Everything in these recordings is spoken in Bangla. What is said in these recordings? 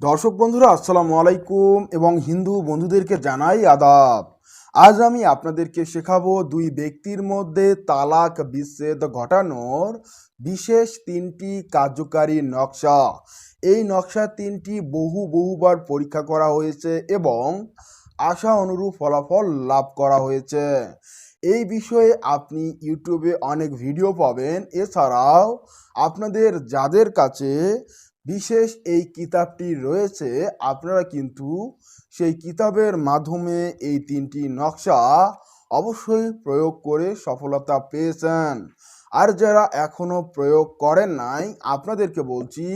দর্শক বন্ধুরা, আসসালামু আলাইকুম এবং হিন্দু বন্ধুদেরকে জানাই আদাব। আজ আমি আপনাদেরকে শেখাবো দুই ব্যক্তির মধ্যে তালাক বিচ্ছেদ ঘটানোর বিশেষ তিনটি কার্যকারী নকশা। এই নকশা তিনটি বহু বহুবার পরীক্ষা করা হয়েছে এবং আশা অনুরূপ ফলাফল লাভ করা হয়েছে। এই বিষয়ে আপনি ইউটিউবে অনেক ভিডিও পাবেন। এছাড়াও আপনাদের যাদের কাছে বিশেষ এই কিতাবটি রয়েছে, আপনারা কিন্তু সেই কিতাবের মাধ্যমে এই তিনটি নকশা অবশ্যই প্রয়োগ করে সফলতা পেয়েছেন। আর যারা এখনও প্রয়োগ করেন নাই, আপনাদেরকে বলছি,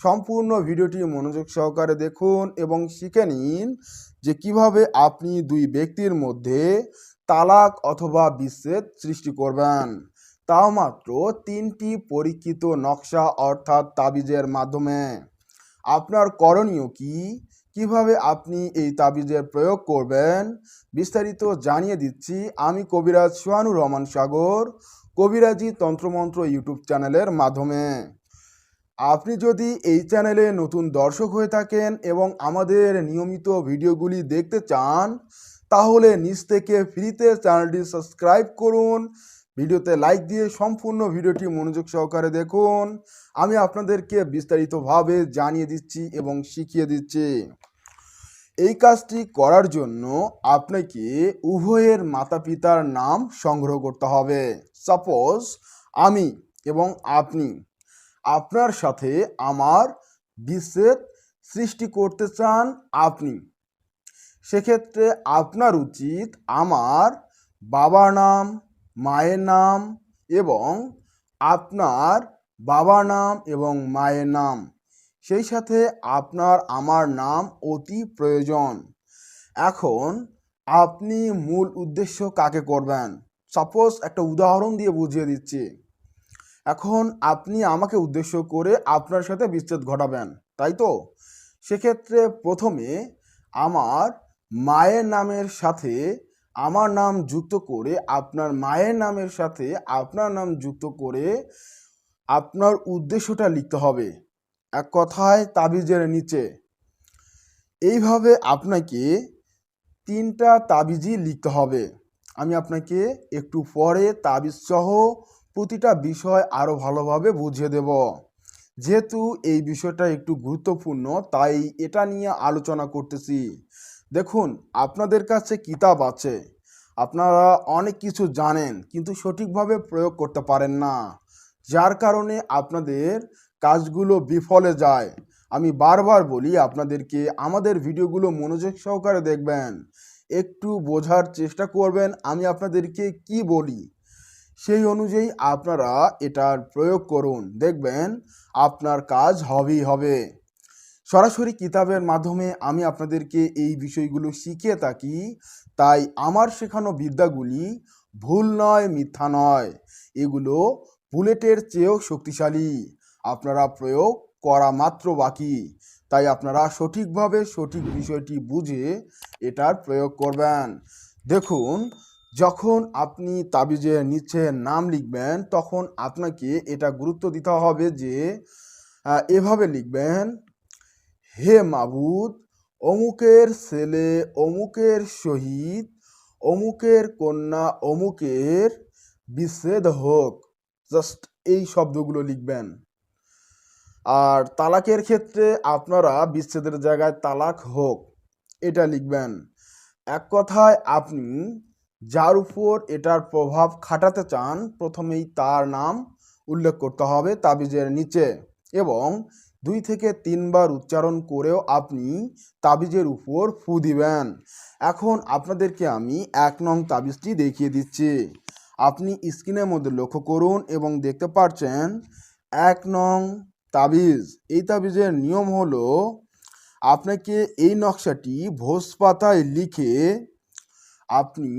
সম্পূর্ণ ভিডিওটি মনোযোগ সহকারে দেখুন এবং শিখে নিন যে কীভাবে আপনি দুই ব্যক্তির মধ্যে তালাক অথবা বিচ্ছেদ সৃষ্টি করবেন। তাও মাত্র তিনটি পরীক্ষিত নকশা অর্থাৎ তাবিজের মাধ্যমে। আপনার করণীয় কি? কীভাবে আপনি এই তাবিজের প্রয়োগ করবেন? বিস্তারিত জানিয়ে দিচ্ছি, আমি কবিরাজ সোহানুর রহমান সাগর, কবিরাজি তন্ত্রমন্ত্র ইউটিউব চ্যানেলের মাধ্যমে। আপনি যদি এই চ্যানেলে নতুন দর্শক হয়ে থাকেন এবং আমাদের নিয়মিত ভিডিওগুলি দেখতে চান, তাহলে নিচ থেকে ফ্রিতে চ্যানেলটি সাবস্ক্রাইব করুন ভিডিওতে লাইক দিয়ে সম্পূর্ণ ভিডিওটি মনোযোগ সহকারে দেখুন। আমি আপনাদেরকে বিস্তারিতভাবে জানিয়ে দিচ্ছি এবং শিখিয়ে দিচ্ছি। এই কাজটি করার জন্য আপনাকে উভয়ের মাতা পিতার নাম সংগ্রহ করতে হবে। সাপোজ আমি এবং আপনি আপনার সাথে আমার বিচ্ছেদ সৃষ্টি করতে চান আপনি। সেক্ষেত্রে আপনার উচিত আমার বাবার নাম মায়ের নাম এবং আপনার বাবার নাম এবং মায়ের নাম। সেই সাথে আপনার, আমার নাম অতি প্রয়োজন। এখন আপনি মূল উদ্দেশ্য কাকে করবেন? সাপোজ একটা উদাহরণ দিয়ে বুঝিয়ে দিচ্ছি। এখন আপনি আমাকে উদ্দেশ্য করে আপনার সাথে বিচ্ছেদ ঘটাবেন, তাই তো? সেক্ষেত্রে প্রথমে আমার মায়ের নামের সাথে আমার নাম যুক্ত করে আপনার মায়ের নামের সাথে আপনার নাম যুক্ত করে আপনার উদ্দেশ্যটা লিখতে হবে। এক কথায় তাবিজের নিচে। এইভাবে আপনাকে তিনটা তাবিজই লিখতে হবে। আমি আপনাকে একটু পরে তাবিজ সহ প্রতিটা বিষয় আরও ভালোভাবে বুঝিয়ে দেব। যেহেতু এই বিষয়টা একটু গুরুত্বপূর্ণ, তাই এটা নিয়ে আলোচনা করতেছি। দেখুন, আপনাদের কাছে কিতাব আছে। আপনারা অনেক কিছু জানেন, কিন্তু সঠিকভাবে প্রয়োগ করতে পারেন না। যার কারণে আপনাদের কাজগুলো বিফলে যায়। আমি বারবার বলি, আপনাদেরকে আমাদের ভিডিওগুলো মনোযোগ সহকারে দেখবেন। একটু বোঝার চেষ্টা করবেন, আমি আপনাদেরকে কি বলি। সেই অনুযায়ী আপনারা এটার প্রয়োগ করুন। দেখবেন, আপনার কাজ হবেই হবে। সরাসরি কিতাবের মাধ্যমে আমি আপনাদেরকে এই বিষয়গুলো শিখিয়ে থাকি, তাই আমার শেখানো বিদ্যাগুলি ভুল নয়, মিথ্যা নয়। এগুলো বুলেটের চেয়েও শক্তিশালী। আপনারা প্রয়োগ করা মাত্র বাকি। তাই আপনারা সঠিকভাবে সঠিক বিষয়টি বুঝে এটার প্রয়োগ করবেন। দেখুন, যখন আপনি তাবিজের নিচে নাম লিখবেন, তখন আপনাকে এটা গুরুত্ব দিতে হবে যে এভাবে লিখবেন হে মাবুদ, অমুকের ছেলে অমুকের শহীদ, অমুকের কন্যা অমুকের বিচ্ছেদ হোক। জাস্ট এই শব্দগুলো লিখবেন। আর তালাকের ক্ষেত্রে আপনারা বিচ্ছেদের জায়গায় তালাক হোক, এটা লিখবেন। এক কথায় আপনি যার উপর এটার প্রভাব খাটাতে চান, প্রথমেই তার নাম উল্লেখ করতে হবে তাবিজের নিচে এবং দুই থেকে তিনবার উচ্চারণ করেও আপনি তাবিজের উপর ফু দিবেন। এখন আপনাদেরকে আমি এক নং তাবিজটি দেখিয়ে দিচ্ছি। আপনি স্ক্রিনের মধ্যে লক্ষ্য করুন এবং দেখতে পাচ্ছেন এক নং তাবিজ। এই তাবিজের নিয়ম হলো, আপনাকে এই নকশাটি ভোজ পাতায় লিখে আপনি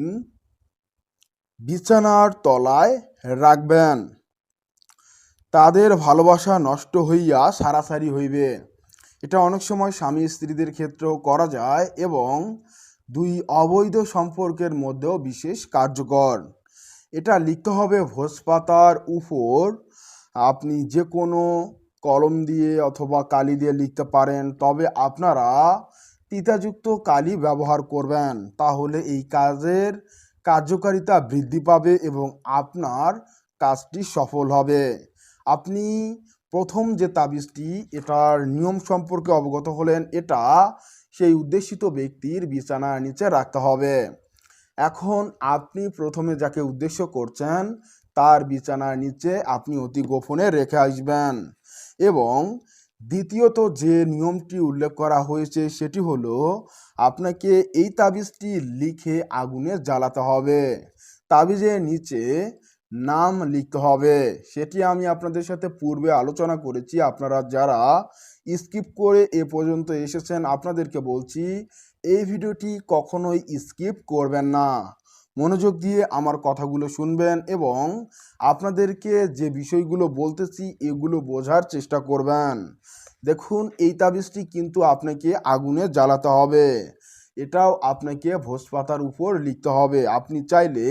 বিছানার তলায় রাখবেন। তাদের ভালোবাসা নষ্ট হইয়া সারাসারি হইবে। এটা অনেক সময় স্বামী স্ত্রীদের ক্ষেত্রেও করা যায় এবং দুই অবৈধ সম্পর্কের মধ্যেও বিশেষ কার্যকর। এটা লিখতে হবে ভোজপাতার উপর। আপনি যে কোনো কলম দিয়ে অথবা কালি দিয়ে লিখতে পারেন, তবে আপনারা তিতাযুক্ত কালি ব্যবহার করবেন। তাহলে এই কাজের কার্যকারিতা বৃদ্ধি পাবে এবং আপনার কাজটি সফল হবে। আপনি প্রথম যে তাবিজটি, এটার নিয়ম সম্পর্কে অবগত হলেন, এটা সেই উদ্দেশিত ব্যক্তির বিছানার নিচে রাখতে হবে। এখন আপনি প্রথমে যাকে উদ্দেশ্য করছেন, তার বিছানার নিচে আপনি অতি গোপনে রেখে আসবেন এবং দ্বিতীয়ত যে নিয়মটি উল্লেখ করা হয়েছে, সেটি হলো আপনাকে এই তাবিজটি লিখে আগুনে জ্বালাতে হবে। তাবিজের নিচে নাম লিখতে হবে। সেটি আমি আপনাদের সাথে পূর্বে আলোচনা করেছি। আপনারা যারা স্কিপ করে এ পর্যন্ত এসেছেন, আপনাদেরকে বলছি, এই ভিডিওটি কখনোই স্কিপ করবেন না। মনোযোগ দিয়ে আমার কথাগুলো শুনবেন এবং আপনাদেরকে যে বিষয়গুলো বলতেছি, এগুলো বোঝার চেষ্টা করবেন। দেখুন, এই তাবিজটি কিন্তু আপনাকে আগুনে জ্বালাতে হবে। এটাও আপনাকে ভোজ পাতার উপর লিখতে হবে। আপনি চাইলে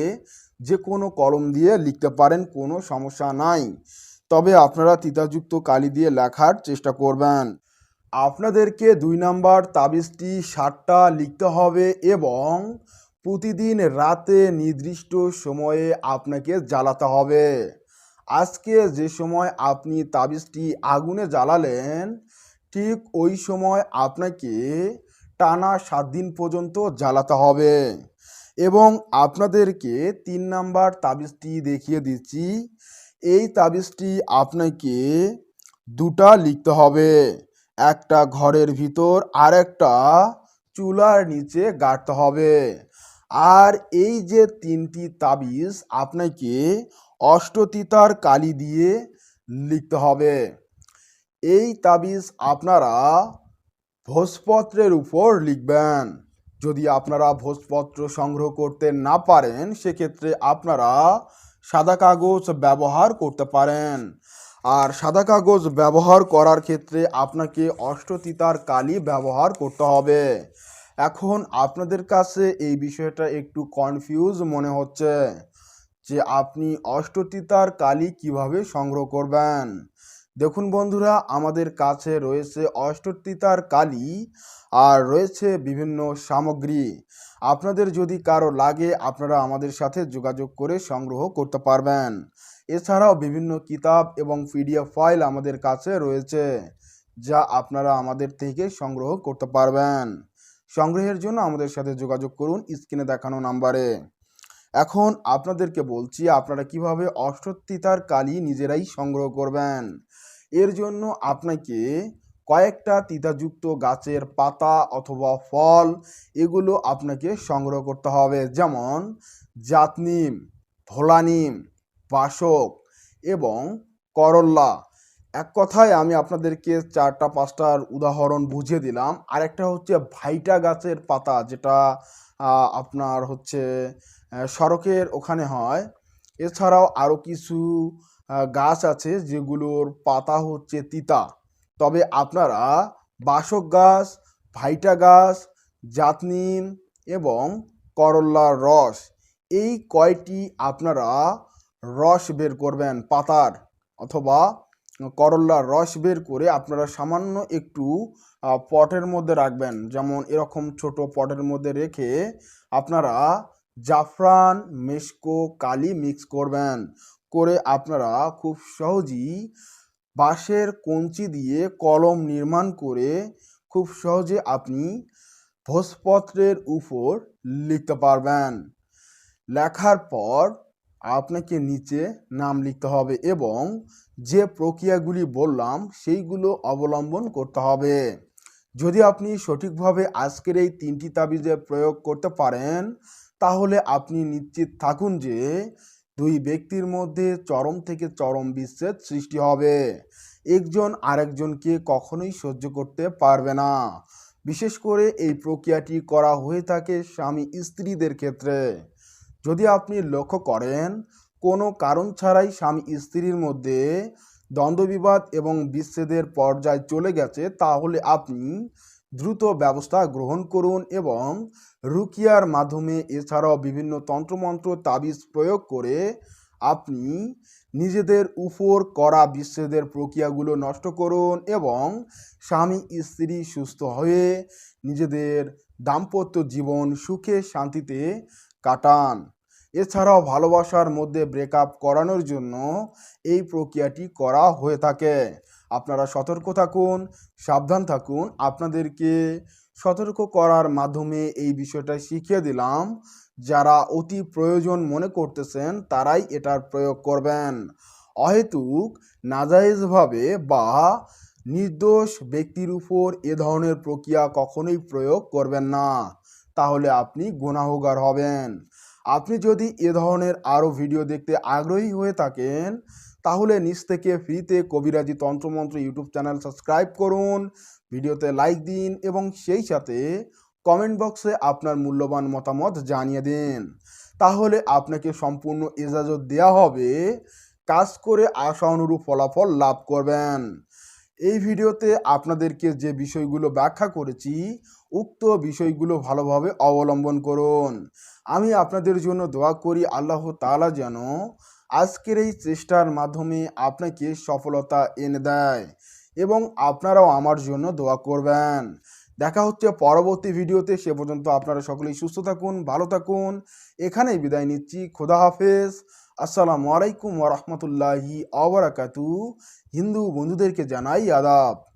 যে কোনো কলম দিয়ে লিখতে পারেন, কোনো সমস্যা নাই। তবে আপনারা তিতাযুক্ত কালি দিয়ে লেখার চেষ্টা করবেন। আপনাদেরকে দুই নাম্বার তাবিজটি সাতটা লিখতে হবে এবং প্রতিদিন রাতে নির্দিষ্ট সময়ে আপনাকে জ্বালাতে হবে। আজকে যে সময় আপনি তাবিজটি আগুনে জ্বালালেন, ঠিক ওই সময় আপনাকে টানা সাত দিন পর্যন্ত জ্বালাতে হবে। এবং আপনাদেরকে তিন নাম্বার তাবিজটি দেখিয়ে দিচ্ছি। এই তাবিজটি আপনাকে দুটা লিখতে হবে। একটা ঘরের ভিতর আর একটা চুলার নিচে গাড়তে হবে। আর এই যে তিনটি তাবিজ আপনাকে অষ্টতিতার কালি দিয়ে লিখতে হবে। এই তাবিজ আপনারা ভোজপত্রের উপর লিখবেন। যদি আপনারা ভোজপত্র সংগ্রহ করতে না পারেন, সেক্ষেত্রে আপনারা সাদা কাগজ ব্যবহার করতে পারেন। আর সাদা কাগজ ব্যবহার করার ক্ষেত্রে আপনাকে অষ্টতিতার কালি ব্যবহার করতে হবে। এখন আপনাদের কাছে এই বিষয়টা একটু কনফিউজ মনে হচ্ছে যে আপনি অষ্টতিতার কালি কীভাবে সংগ্রহ করবেন? দেখুন বন্ধুরা, আমাদের কাছে রয়েছে অষ্টতিতার কালি আর রয়েছে বিভিন্ন সামগ্রী। আপনাদের যদি কারও লাগে, আপনারা আমাদের সাথে যোগাযোগ করে সংগ্রহ করতে পারবেন। এছাড়াও বিভিন্ন কিতাব এবং পিডিএফ ফাইল আমাদের কাছে রয়েছে, যা আপনারা আমাদের থেকে সংগ্রহ করতে পারবেন। সংগ্রহের জন্য আমাদের সাথে যোগাযোগ করুন স্ক্রিনে দেখানো নাম্বারে। এখন আপনাদেরকে বলছি, আপনারা কীভাবে অষ্টতিতার কালি নিজেরাই সংগ্রহ করবেন। এর জন্য আপনাকে কয়েকটা তিতাযুক্ত গাছের পাতা অথবা ফল, এগুলো আপনাকে সংগ্রহ করতে হবে। যেমন জাতনিম ভোলানিম বাসক এবং করল্লা এক কথায় আমি আপনাদেরকে চারটা, পাঁচটার উদাহরণ বুঝিয়ে দিলাম। আরেকটা হচ্ছে ভাইটা গাছের পাতা, যেটা আপনার হচ্ছে সড়কের ওখানে হয়। এছাড়াও আরও কিছু গাছ আছে যেগুলোর পাতা হচ্ছে তিতা। তবে আপনারা বাসক গাছ, ভাইটা গাছ, জাতনিম এবং করল্লার রস, এই কয়টি আপনারা রস বের করবেন পাতার অথবা করল্লার রস বের করে আপনারা সামান্য একটু পটের মধ্যে রাখবেন। যেমন এরকম ছোট পটের মধ্যে রেখে আপনারা জাফরান, মেশকো, কালি মিক্স করবেন। করে আপনারা খুব সহজেই বাঁশের কঞ্চি দিয়ে কলম নির্মাণ করে খুব সহজে আপনি ভোজপত্রের উপর লিখতে পারবেন। লেখার পর আপনাকে নিচে নাম লিখতে হবে এবং যে প্রক্রিয়াগুলি বললাম, সেইগুলো অবলম্বন করতে হবে। যদি আপনি সঠিকভাবে আজকের এই তিনটি তাবিজে প্রয়োগ করতে পারেন, তাহলে আপনি নিশ্চিত থাকুন যে দুই ব্যক্তির মধ্যে চরম থেকে চরম বিচ্ছেদ সৃষ্টি হবে। একজন আরেকজনকে কখনোই সহ্য করতে পারবে না। বিশেষ করে এই প্রক্রিয়াটি করা হয়ে থাকে স্বামী স্ত্রীদের ক্ষেত্রে। যদি আপনি লক্ষ্য করেন, কোনো কারণ ছাড়াই স্বামী স্ত্রীর মধ্যে দ্বন্দ্ববিবাদ এবং বিচ্ছেদের পর্যায়ে চলে গেছে, তাহলে আপনি দ্রুত ব্যবস্থা গ্রহণ করুন এবং রুকিয়ার মাধ্যমে এছাড়াও বিভিন্ন তন্ত্রমন্ত্র, তাবিজ প্রয়োগ করে আপনি নিজেদের উপর করা বিচ্ছেদের প্রক্রিয়াগুলো নষ্ট করুন এবং স্বামী স্ত্রী সুস্থ হয়ে নিজেদের দাম্পত্য জীবন সুখে শান্তিতে কাটান। এছাড়াও ভালোবাসার মধ্যে ব্রেকআপ করানোর জন্য এই প্রক্রিয়াটি করা হয়ে থাকে। আপনারা সতর্ক থাকুন, সাবধান থাকুন। আপনাদেরকে সতর্ক করার মাধ্যমে এই বিষয়টা শিখিয়ে দিলাম। যারা অতি প্রয়োজন মনে করতেছেন, তারাই এটার প্রয়োগ করবেন। অহেতুক, নাজায়েজভাবে বা নির্দোষ ব্যক্তির উপর এ ধরনের প্রক্রিয়া কখনোই প্রয়োগ করবেন না। তাহলে আপনি গুনাহগার হবেন। আপনি যদি এ ধরনের আরও ভিডিও দেখতে আগ্রহী হয়ে থাকেন, তাহলে নিচ থেকে ফ্রিতে কবিরাজি তন্ত্রমন্ত্র ইউটিউব চ্যানেল সাবস্ক্রাইব করুন, ভিডিওতে লাইক দিন এবং সেই সাথে কমেন্ট বক্সে আপনার মূল্যবান মতামত জানিয়ে দিন। তাহলে আপনাকে সম্পূর্ণ ইজাজত দেওয়া হবে, কাজ করে আশা অনুরূপ ফলাফল লাভ করবেন। এই ভিডিওতে আপনাদেরকে যে বিষয়গুলো ব্যাখ্যা করেছি, উক্ত বিষয়গুলো ভালোভাবে অবলম্বন করুন। আমি আপনাদের জন্য দোয়া করি, আল্লাহ তাআলা যেন আজকের এই চেষ্টার মাধ্যমে আপনাকে সফলতা এনে দেয় এবং আপনারাও আমার জন্য দোয়া করবেন। দেখা হচ্ছে পরবর্তী ভিডিওতে, সে পর্যন্ত আপনারা সকলেই সুস্থ থাকুন, ভালো থাকুন। এখানেই বিদায় নিচ্ছি, খোদা হাফেজ। আসসালামু আলাইকুম ওরহমতুল্লাহি আবরাকাতু হিন্দু বন্ধুদেরকে জানাই আদাব।